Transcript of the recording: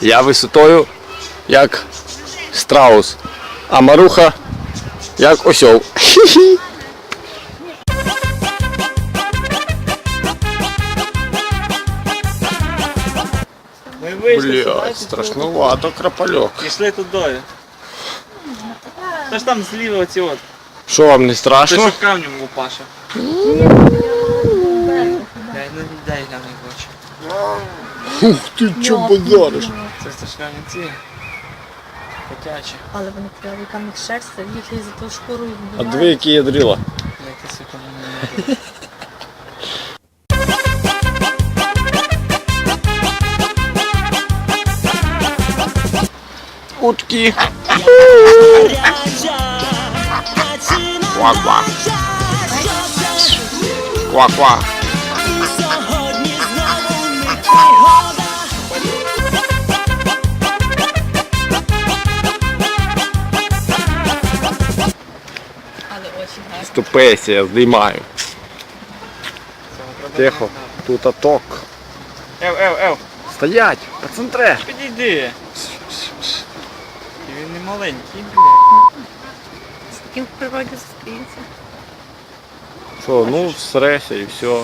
Я висотою як страус, а Маруха як осьол. Хі-хі. Ми вийшли, Бля, знаєте, страшновато крапальок. Пішли туди. Та ж там зліва оці от. Що вам не Ти страшно? що камнем лупаша. Дай, ну дай нам не хочу. Ух ти чо базариш? Це страшні ці. Котячі. Але вони кльові, там їх шерсть, їх і за ту шкуру і А диви, які є дріла. Дайте сука мені. Утки. Ква-ква. Ква-ква. Але очі гарні. Ступайся, я здіймаю. Тихо, тут аток. Ев, ев, ев. Стоять, по центре. Підійди. І він не маленький, блядь. З таким в природі зустрінеться. Що, ну всреся і все.